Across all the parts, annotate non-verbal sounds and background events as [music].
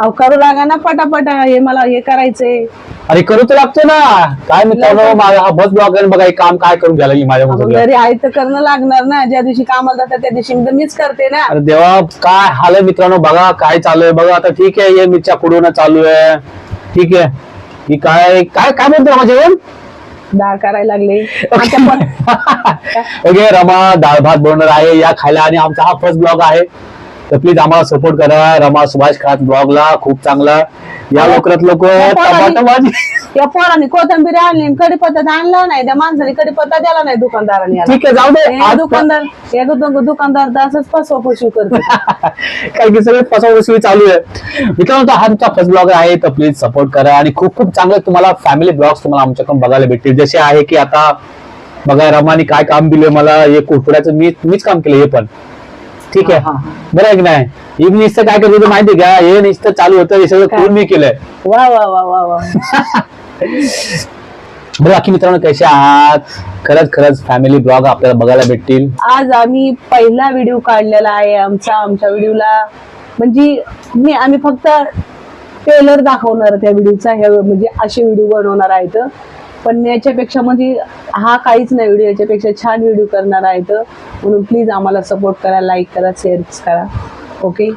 अहो करू लागा ना पटापट हे मला हे करायचंय. अरे करू तर लागतो ना. काय मित्रांनो माझा हा बस ब्लॉग बघा हे काम काय करून घ्यायला लागली माझ्या आपण सगळं घरी आहे तर करणं लागणार ना. ज्या दिवशी कामाला जातात त्या दिवशी मी तर मीच करते ना. अरे देवा काय हाल आहे मित्रांनो? बघा काय चालू आहे? बघा आता ठीक आहे हे मिरच्या पुढून चालू आहे. ठीक आहे. ही काय काय काय म्हणतो माझ्या जेवण? डाळ करायला लागले. [laughs] पण- [laughs] ओके रमा डाळ भात बनवणार आहे. या खायला आणि आमचा हा फर्स्ट ब्लॉग आहे. तर प्लीज आम्हाला सपोर्ट करा. रमा सुभाष खात ब्लॉगला खूप चांगला. या भाजी. या पोराने कोथंबीर आणली कडीपत्ता आणला नाही. त्या माणसाने कडीपत्ता दिला नाही दुकानदाराने याला. ठीक आहे जाऊ दे. हे आज दुकानदार हे दुकानदार तर असंच फसवा फसवी करतो. [laughs] काही की सगळे फसवणूक चालू आहे. मित्रांनो हा तुमचा फर्स्ट ब्लॉग आहे तर प्लीज सपोर्ट करा आणि खूप खूप चांगले तुम्हाला फॅमिली ब्लॉग्स तुम्हाला आमच्याकडून बघायला भेटतील. जसे आहे की आता बघा रमाने काय काम दिले मला हे कुरकुड्याचं मी मीच काम केलं हे पण. ठीक आहे. बरं आहे की नाही? ही नुसतं काय करत होतं माहिती का? हे नुसतं चालू होतं हे सगळं? करून मी केलंय. वा वा वा वा वा. [laughs] बरं बाकी मित्रांनो कसे आहात? खरंच खरंच फॅमिली ब्लॉग आपल्याला बघायला भेटतील. आज आम्ही पहिला व्हिडिओ काढलेला आहे आमचा आमच्या व्हिडिओला म्हणजे मी आम्ही फक्त ट्रेलर दाखवणार त्या व्हिडिओचा म्हणजे असे व्हिडिओ बनवणार आहेत पण याच्यापेक्षा म्हणजे हा काहीच नाही व्हिडिओ याच्यापेक्षा छान व्हिडिओ करणार आहेत म्हणून प्लीज आम्हाला सपोर्ट करा लाईक करा शेअर करा. ओके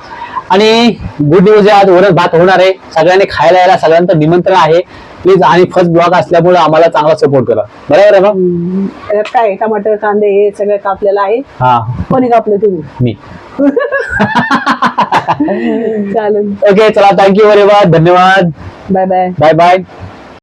आणि गुड न्यूज आहे आज वरण भात होणार आहे. सगळ्यांनी खायला यायला सगळ्यांचं निमंत्रण आहे. प्लीज आणि फर्स्ट ब्लॉग असल्यामुळे आम्हाला चांगला सपोर्ट करा. बरोबर आहे ना? काय टमाटर कांदे हे सगळं कापलेलं आहे. हा. कोणी कापले तुम्ही? मी. [laughs] चालेल. ओके चला थँक्यू व्हेरी मच धन्यवाद. Bye bye bye bye